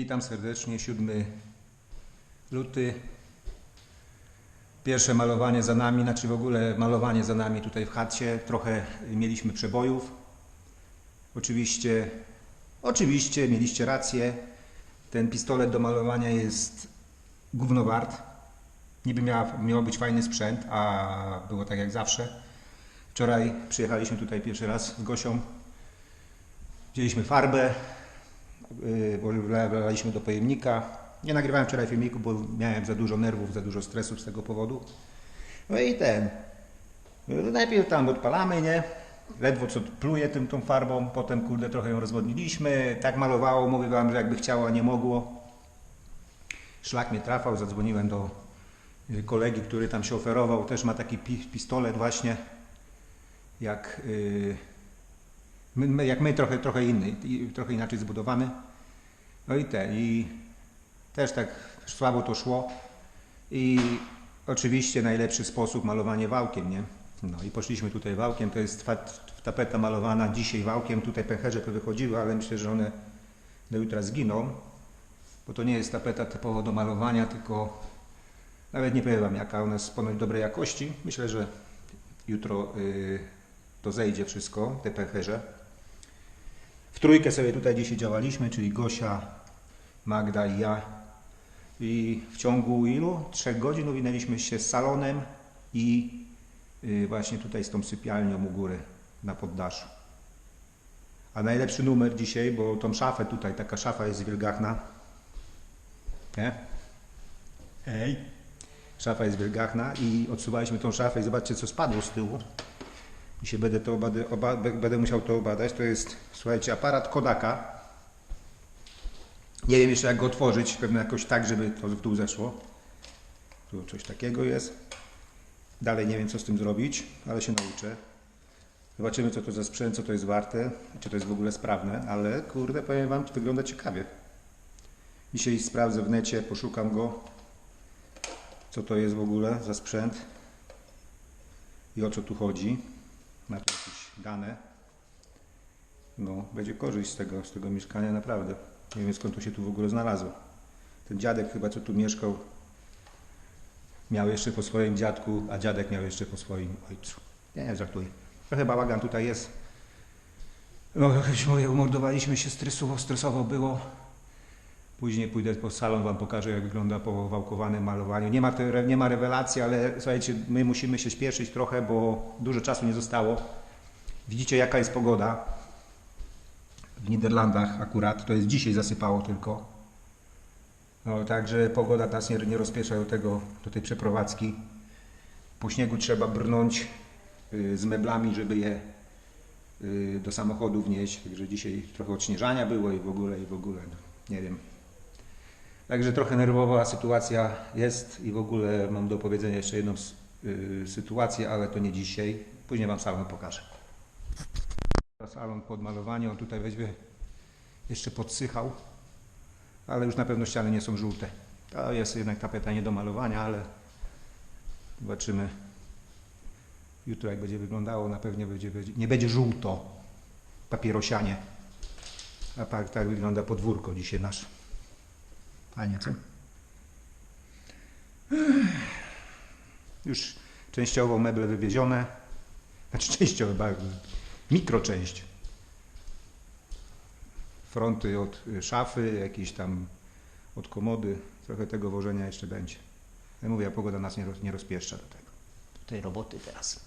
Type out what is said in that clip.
Witam serdecznie, 7 luty. Pierwsze malowanie za nami, znaczy w ogóle malowanie za nami tutaj w chacie. Trochę mieliśmy przebojów. Oczywiście, oczywiście mieliście rację. Ten pistolet do malowania jest gówno wart. Niby miała, miał być fajny sprzęt, a było tak jak zawsze. Wczoraj przyjechaliśmy tutaj pierwszy raz z Gosią. Wzięliśmy farbę, yy, bo wle- wlaliśmy do pojemnika. Nie nagrywałem wczoraj filmiku, bo miałem za dużo nerwów, za dużo stresu z tego powodu. No i ten. yy, Najpierw tam odpalamy, nie? Ledwo co pluje tym tą farbą, potem kurde trochę ją rozwodniliśmy. Tak malowało, mówię wam, że jakby chciało, a nie mogło. Szlak mnie trafał, zadzwoniłem do yy, kolegi, który tam się oferował. Też ma taki pi- pistolet właśnie, jak, yy, my, jak my, trochę, trochę inny, trochę inaczej zbudowany. No i te, i też tak słabo to szło. I oczywiście najlepszy sposób malowanie wałkiem, nie? No i poszliśmy tutaj wałkiem, to jest tapeta malowana dzisiaj wałkiem, tutaj pęcherze wychodziły, ale myślę, że one do jutra zginą, bo to nie jest tapeta typowo do malowania, tylko nawet nie powiem wam jaka, ona jest ponoć dobrej jakości. Myślę, że jutro y, to zejdzie wszystko, te pęcherze. W trójkę sobie tutaj dzisiaj działaliśmy, czyli Gosia, Magda i ja. I w ciągu ilu? Trzech godzin uwinęliśmy się z salonem i y, właśnie tutaj z tą sypialnią u góry na poddaszu. A najlepszy numer dzisiaj, bo tą szafę tutaj, taka szafa jest wielgachna. Nie? Ej. Szafa jest wielgachna i odsuwaliśmy tą szafę i zobaczcie co spadło z tyłu. I się będę to oba, będę musiał to obadać. To jest, słuchajcie, aparat Kodaka. Nie wiem jeszcze jak go otworzyć, pewnie jakoś tak, żeby to w dół zeszło. Tu coś takiego jest. Dalej nie wiem co z tym zrobić, ale się nauczę. Zobaczymy co to za sprzęt, co to jest warte, czy to jest w ogóle sprawne, ale kurde powiem Wam, wygląda ciekawie. Dzisiaj sprawdzę w necie, poszukam go, co to jest w ogóle za sprzęt i o co tu chodzi. Tu jakieś dane. No, będzie korzyść z tego, z tego mieszkania naprawdę. Nie wiem skąd to się tu w ogóle znalazło. Ten dziadek chyba co tu mieszkał miał jeszcze po swoim dziadku, a dziadek miał jeszcze po swoim ojcu. Nie, nie, żartuję. Trochę bałagan tutaj jest. No, jakieś moje umordowaliśmy się stresowo, stresowo było. Później pójdę po salon, Wam pokażę, jak wygląda po wałkowanym malowaniu. Nie ma, te, nie ma rewelacji, ale słuchajcie, my musimy się śpieszyć trochę, bo dużo czasu nie zostało. Widzicie, jaka jest pogoda w Niderlandach akurat. To jest dzisiaj zasypało tylko. No, także pogoda nas nie, nie rozpiesza do, tego, do tej przeprowadzki. Po śniegu trzeba brnąć y, z meblami, żeby je y, do samochodu wnieść. Także dzisiaj trochę odśnieżania było i w ogóle, i w ogóle, no, nie wiem. Także trochę nerwowa sytuacja jest i w ogóle mam do opowiedzenia jeszcze jedną y, sytuację, ale to nie dzisiaj. Później Wam salon pokażę. Salon po odmalowaniu, on tutaj weźmie jeszcze podsychał, ale już na pewno ściany nie są żółte. To jest jednak tapeta nie do malowania, ale zobaczymy jutro jak będzie wyglądało. Na pewno będzie, będzie, nie będzie żółto, papierosianie. A tak, tak wygląda podwórko dzisiaj nasze. Fajnie, co? Już częściowo meble wywiezione. Znaczy częściowo, bardzo. Mikroczęść. Fronty od y, szafy, jakieś tam od komody. Trochę tego wożenia jeszcze będzie. Ja mówię, a pogoda nas nie, roz, nie rozpieszcza do tego. Do tej roboty teraz.